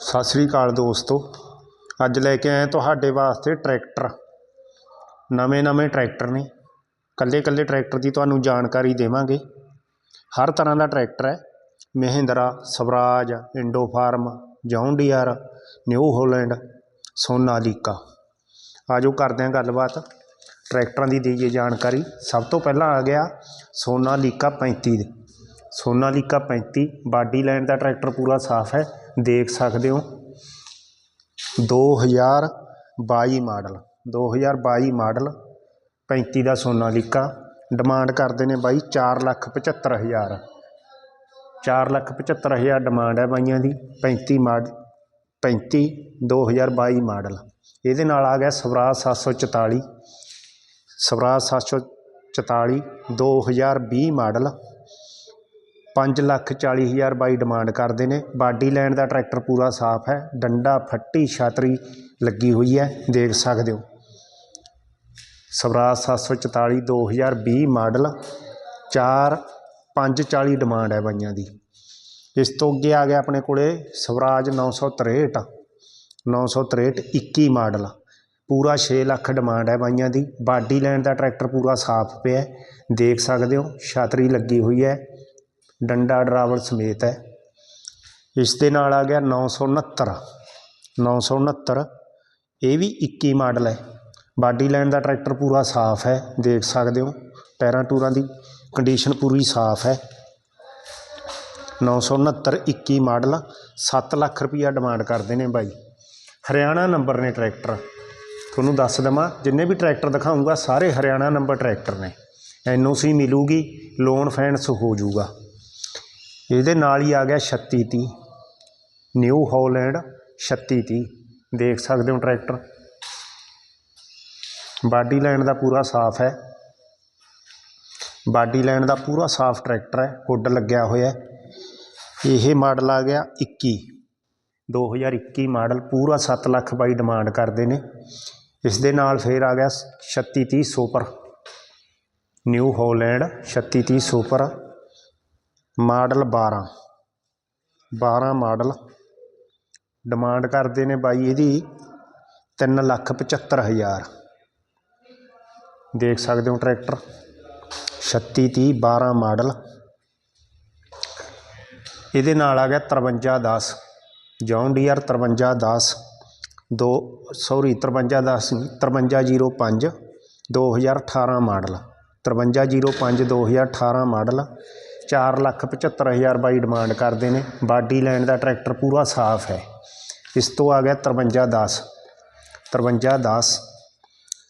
ਸਤਿ ਸ੍ਰੀ ਅਕਾਲ ਦੋਸਤੋ। ਅੱਜ ਲੈ ਕੇ ਆਏ ਤੁਹਾਡੇ ਵਾਸਤੇ ਟਰੈਕਟਰ। ਨਵੇਂ ਨਵੇਂ ਟਰੈਕਟਰ ਨੇ। ਕੱਲੇ ਕੱਲੇ ਟਰੈਕਟਰ ਦੀ ਤੁਹਾਨੂੰ ਜਾਣਕਾਰੀ ਦੇਵਾਂਗੇ। ਹਰ ਤਰ੍ਹਾਂ ਦਾ ਟਰੈਕਟਰ ਹੈ। Mahindra, Swaraj Indo Farm John Deere New Holland, Sonalika. ਆਜੋ ਕਰਦੇ ਹਾਂ ਗੱਲਬਾਤ। ਟਰੈਕਟਰਾਂ ਦੀ ਦੇਈਏ ਜਾਣਕਾਰੀ। ਸਭ ਤੋਂ ਪਹਿਲਾਂ ਆ ਗਿਆ ਸੋਨਾਲੀਕਾ 35 ਦੇ। ਸੋਨਾਲੀਕਾ 35 ਬਾਡੀ ਲਾਈਨ ਦਾ ਟਰੈਕਟਰ ਪੂਰਾ ਸਾਫ਼ ਹੈ। ਦੇਖ ਸਕਦੇ ਹੋ। 2022 ਮਾਡਲ 2022 ਮਾਡਲ 35 ਦਾ ਸੋਨਾਲੀਕਾ ਡਿਮਾਂਡ ਕਰਦੇ ਨੇ ਬਾਈ ਚਾਰ ਲੱਖ 75 ਹਜ਼ਾਰ। ਚਾਰ ਲੱਖ 75 ਹਜ਼ਾਰ ਡਿਮਾਂਡ ਹੈ ਬਾਈਆਂ ਦੀ 35 ਮਾਡਲ 35 2022 ਮਾਡਲ। ਇਹਦੇ ਨਾਲ ਆ ਗਿਆ ਸਵਰਾਜ 744 ਸਵਰਾਜ 744 2020 ਮਾਡਲ। ਪੰਜ ਲੱਖ 40 ਹਜ਼ਾਰ ਬਾਈ ਡਿਮਾਂਡ ਕਰਦੇ ਨੇ। ਬਾਡੀ ਲੈਣ ਦਾ ਟਰੈਕਟਰ ਪੂਰਾ ਸਾਫ਼ ਹੈ। ਡੰਡਾ, ਫੱਟੀ, ਛਾਤਰੀ ਲੱਗੀ ਹੋਈ ਹੈ। ਦੇਖ ਸਕਦੇ ਹੋ। ਸਵਰਾਜ 744 2020 ਮਾਡਲ 4 540 ਡਿਮਾਂਡ ਹੈ ਬਾਈਆਂ ਦੀ। ਇਸ ਤੋਂ ਅੱਗੇ ਆ ਗਿਆ ਆਪਣੇ ਕੋਲੇ ਸਵਰਾਜ 963 963 21 ਮਾਡਲ। ਪੂਰਾ 6 ਲੱਖ ਡਿਮਾਂਡ ਹੈ ਬਾਈਆਂ ਦੀ। ਬਾਡੀ ਲੈਣ ਦਾ ਟਰੈਕਟਰ ਪੂਰਾ ਸਾਫ਼ ਪਿਆ ਦੇਖ ਸਕਦੇ ਹੋ, ਛਾਤਰੀ ਲੱਗੀ ਹੋਈ ਹੈ। ਡੰਡਾ ਡਰਾਵਲ ਸਮੇਤ ਹੈ। ਇਸ ਦੇ ਨਾਲ ਆ ਗਿਆ 969 969 ਇਹ ਵੀ 21 ਮਾਡਲ ਹੈ। ਬਾਡੀ ਲਾਈਨ ਦਾ ਟਰੈਕਟਰ ਪੂਰਾ ਸਾਫ਼ ਹੈ, ਦੇਖ ਸਕਦੇ ਹੋ। ਟਾਇਰਾਂ ਟੂਰਾਂ ਦੀ ਕੰਡੀਸ਼ਨ ਪੂਰੀ ਸਾਫ਼ ਹੈ। 969 21 ਮਾਡਲ 7 ਲੱਖ ਰੁਪਈਆ ਡਿਮਾਂਡ ਕਰਦੇ ਨੇ ਬਾਈ। ਹਰਿਆਣਾ ਨੰਬਰ ਨੇ ਟਰੈਕਟਰ। ਤੁਹਾਨੂੰ ਦੱਸ ਦੇਵਾਂ, ਜਿੰਨੇ ਵੀ ਟਰੈਕਟਰ ਦਿਖਾਉਂਗਾ ਸਾਰੇ ਹਰਿਆਣਾ ਨੰਬਰ ਟਰੈਕਟਰ ਨੇ। ਐਨਓਸੀ ਮਿਲੂਗੀ ਲੋਨ ਫਾਈਨੈਂਸ ਹੋ ਜਾਊਗਾ। ਇਹਦੇ ਨਾਲ ਹੀ ਆ ਗਿਆ ਛੱਤੀ ਤੀਹ। ਨਿਊ ਹੋਲੈਂਡ ਛੱਤੀ ਤੀਹ। ਦੇਖ ਸਕਦੇ ਹੋ ਟਰੈਕਟਰ। ਬਾਡੀ ਲਾਈਨ ਦਾ ਪੂਰਾ ਸਾਫ਼ ਹੈ। ਬਾਡੀ ਲਾਈਨ ਦਾ ਪੂਰਾ ਸਾਫ਼ ਟਰੈਕਟਰ ਹੈ। ਹੁੱਡ ਲੱਗਿਆ ਹੋਇਆ ਇਹ ਮਾਡਲ ਆ ਗਿਆ 21 2021 ਮਾਡਲ ਪੂਰਾ 7 ਲੱਖ ਬਾਈ ਡਿਮਾਂਡ ਕਰਦੇ ਨੇ। ਇਸ ਦੇ ਨਾਲ ਫੇਰ ਆ ਗਿਆ 3630 super. New Holland 3630 super. Model 12 12 model demand ਕਰਦੇ ਨੇ ਬਾਈ ਇਹਦੀ ਤਿੰਨ ਲੱਖ 75 ਹਜ਼ਾਰ। ਦੇਖ ਸਕਦੇ ਹੋ ਟਰੈਕਟਰ। 36 30 12 ਮਾਡਲ। ਇਹਦੇ ਨਾਲ ਆ ਗਿਆ 5310 ਜੌਨ ਡੀਆਰ 5310 ਦੋ, ਸੌਰੀ 5310 5305 2018 ਮਾਡਲ। 5305 2018 ਮਾਡਲ। ਚਾਰ ਲੱਖ 75 ਹਜ਼ਾਰ ਬਾਈ ਡਿਮਾਂਡ ਕਰਦੇ ਨੇ। ਬਾਡੀ ਲੈਂਡ ਦਾ ਟਰੈਕਟਰ ਪੂਰਾ ਸਾਫ਼ ਹੈ। ਇਸ ਤੋਂ ਆ ਗਿਆ 5310 5310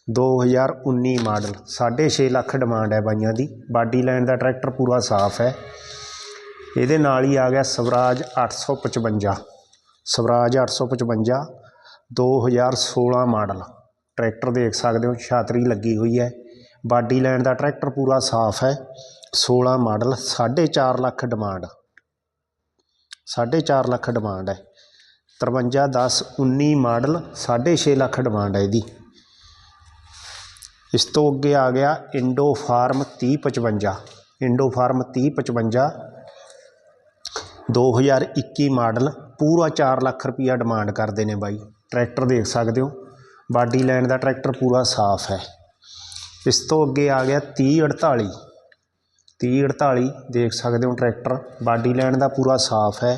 2019 ਮਾਡਲ। 6.5 ਲੱਖ ਡਿਮਾਂਡ ਹੈ ਬਾਈਆਂ ਦੀ। ਬਾਡੀ ਲੈਂਡ ਦਾ ਟਰੈਕਟਰ ਪੂਰਾ ਸਾਫ਼ ਹੈ। ਇਹਦੇ ਨਾਲ ਹੀ ਆ ਗਿਆ ਸਵਰਾਜ 855 ਸਵਰਾਜ 855 2016 ਮਾਡਲ। ਟਰੈਕਟਰ ਦੇਖ ਸਕਦੇ ਹੋ, ਛਾਤਰੀ ਲੱਗੀ ਹੋਈ ਹੈ। ਬਾਡੀ ਲੈਂਡ ਦਾ ਟਰੈਕਟਰ ਪੂਰਾ ਸਾਫ਼ ਹੈ। 16 model 4.5 lakh demand. 4.5 lakh demand ਹੈ। 53 10 19 ਮਾਡਲ 6.5 ਲੱਖ ਡਿਮਾਂਡ ਹੈ ਇਹਦੀ। ਇਸ ਤੋਂ ਅੱਗੇ ਆ ਗਿਆ ਇੰਡੋ ਫਾਰਮ 3055 ਇੰਡੋ ਫਾਰਮ 3055 2021 ਮਾਡਲ, ਪੂਰਾ 4 ਲੱਖ ਰੁਪਈਆ ਡਿਮਾਂਡ ਕਰਦੇ ਨੇ ਬਾਈ। ਟਰੈਕਟਰ ਦੇਖ ਸਕਦੇ ਹੋ, ਬਾਡੀ ਲਾਈਨ ਦਾ ਟਰੈਕਟਰ ਪੂਰਾ ਸਾਫ਼ ਹੈ। ਇਸ ਤੋਂ ਅੱਗੇ ਆ ਗਿਆ 3048 3048 ਦੇਖ ਸਕਦੇ ਹੋ ਟਰੈਕਟਰ, ਬਾਡੀ ਲਾਈਨ ਦਾ ਪੂਰਾ ਸਾਫ਼ ਹੈ।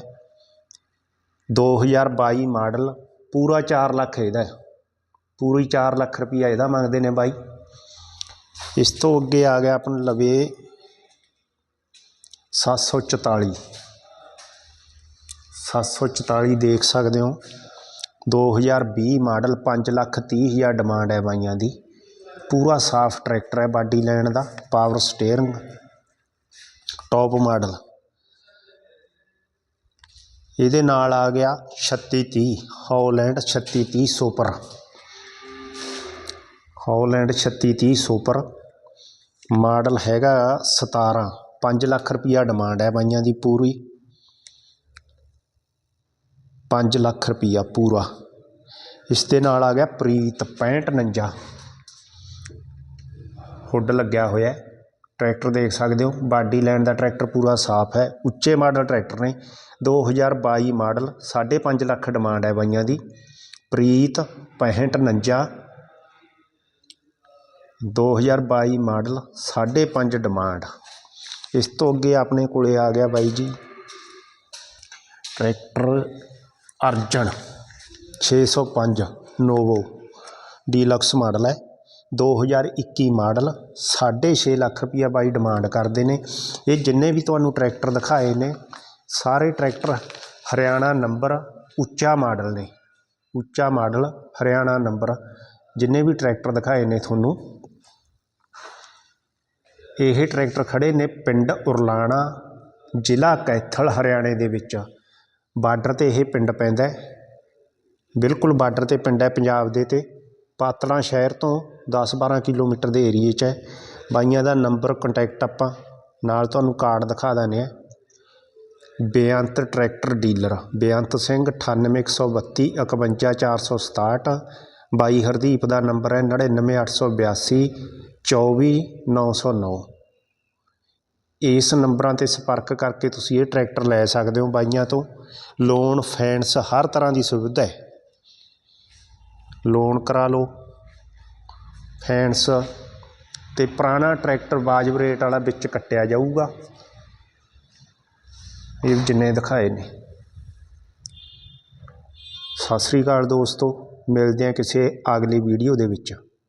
2022 ਮਾਡਲ, ਪੂਰਾ ਚਾਰ ਲੱਖ ਇਹਦਾ ਪੂਰੀ ਚਾਰ ਲੱਖ ਰੁਪਈਆ ਇਹਦਾ ਮੰਗਦੇ ਨੇ ਬਾਈ। ਇਸ ਤੋਂ ਅੱਗੇ ਆ ਗਿਆ ਆਪਣਾ ਲਵੇ 744 744 ਦੇਖ ਸਕਦੇ ਹੋ। 2020 ਮਾਡਲ 5 ਲੱਖ 30 ਹਜ਼ਾਰ ਡਿਮਾਂਡ ਹੈ ਬਾਈਆਂ ਦੀ। ਪੂਰਾ ਸਾਫ਼ ਟਰੈਕਟਰ ਹੈ ਬਾਡੀ ਲਾਈਨ ਦਾ, ਪਾਵਰ ਸਟੀਅਰਿੰਗ। ਟੌਪ ਮਾਡਲ ਇਹਦੇ ਨਾਲ ਆ ਗਿਆ 3630 Holland 3630 super Holland 3630 super model ਹੈਗਾ 17 5 ਲੱਖ ਰੁਪਈਆ ਡਿਮਾਂਡ ਹੈ ਬਾਈਆਂ ਦੀ ਪੂਰੀ। 5 ਲੱਖ ਰੁਪਈਆ ਪੂਰਾ। ਇਸ ਦੇ ਨਾਲ ਆ ਗਿਆ ਪ੍ਰੀਤ 6549 ਹੁੱਡ ਲੱਗਿਆ ਹੋਇਆ। ਟਰੈਕਟਰ ਦੇਖ ਸਕਦੇ ਹੋ। ਬਾਡੀ ਲਾਈਨ ਦਾ ਟਰੈਕਟਰ ਪੂਰਾ ਸਾਫ਼ ਹੈ। ਉੱਚੇ ਮਾਡਲ ਟਰੈਕਟਰ ਨੇ। 2022 ਮਾਡਲ 5.5 ਲੱਖ ਡਿਮਾਂਡ ਹੈ ਬਾਈਆਂ ਦੀ। ਪ੍ਰੀਤ 6549 2022 ਮਾਡਲ 5.5 ਡਿਮਾਂਡ। ਇਸ ਤੋਂ ਅੱਗੇ ਆਪਣੇ ਕੋਲੇ ਆ ਗਿਆ ਬਾਈ ਜੀ। Tractor Arjun. 605 Novo deluxe model ਹੈ। 2021 ਮਾਡਲ 6.5 ਲੱਖ ਰੁਪਈਆ ਬਾਈ ਡਿਮਾਂਡ ਕਰਦੇ ਨੇ। ਇਹ ਜਿੰਨੇ ਵੀ ਤੁਹਾਨੂੰ ਟਰੈਕਟਰ ਦਿਖਾਏ ਨੇ, ਸਾਰੇ ਟਰੈਕਟਰ ਹਰਿਆਣਾ ਨੰਬਰ ਉੱਚਾ ਮਾਡਲ ਨੇ। ਉੱਚਾ ਮਾਡਲ ਹਰਿਆਣਾ ਨੰਬਰ, ਜਿੰਨੇ ਵੀ ਟਰੈਕਟਰ ਦਿਖਾਏ ਨੇ ਤੁਹਾਨੂੰ। ਇਹ ਟਰੈਕਟਰ ਖੜੇ ਨੇ ਪਿੰਡ ਉਰਲਾਣਾ, ਜ਼ਿਲ੍ਹਾ ਕੈਥਲ, ਹਰਿਆਣੇ ਦੇ ਵਿੱਚ। ਬਾਰਡਰ ਤੇ ਇਹ ਪਿੰਡ ਪੈਂਦਾ ਬਿਲਕੁਲ ਬਾਰਡਰ ਤੇ ਪਿੰਡ ਹੈ ਪੰਜਾਬ ਦੇ ਤੇ। ਪਾਤੜਾਂ ਸ਼ਹਿਰ ਤੋਂ 10-12 ਕਿਲੋਮੀਟਰ ਦੇ ਏਰੀਏ 'ਚ ਹੈ। ਬਾਈਆਂ ਦਾ ਨੰਬਰ ਕੰਟੈਕਟ ਆਪਾਂ ਨਾਲ ਤੁਹਾਨੂੰ ਕਾਰਡ ਦਿਖਾ ਦਿੰਦੇ ਹਾਂ। ਬੇਅੰਤ ਟਰੈਕਟਰ ਡੀਲਰ, ਬੇਅੰਤ ਸਿੰਘ 98132 51467 ਬਾਈ ਹਰਦੀਪ ਦਾ ਨੰਬਰ ਹੈ 99882 24909 ਇਸ ਨੰਬਰਾਂ ਤੇ ਸੰਪਰਕ ਕਰਕੇ ਤੁਸੀਂ ਇਹ ਟਰੈਕਟਰ ਲੈ ਸਕਦੇ ਹੋ ਬਾਈਆਂ ਤੋਂ। ਲੋਨ, ਫਾਈਨੈਂਸ ਹਰ ਤਰ੍ਹਾਂ ਦੀ ਸੁਵਿਧਾ ਹੈ। ਲੋਨ ਕਰਾ ਲਓ। ਫਾਈਨੈਂਸ ਅਤੇ ਪੁਰਾਣਾ ਟਰੈਕਟਰ ਵਾਜਬ ਰੇਟ ਵਾਲਾ ਵਿੱਚ ਕੱਟਿਆ ਜਾਊਗਾ। ਇਹ ਜਿੰਨੇ ਦਿਖਾਏ ਨੇ। ਸਤਿ ਸ੍ਰੀ ਅਕਾਲ ਦੋਸਤੋ, ਮਿਲਦੇ ਹਾਂ ਕਿਸੇ ਅਗਲੀ ਵੀਡੀਓ ਦੇ ਵਿੱਚ।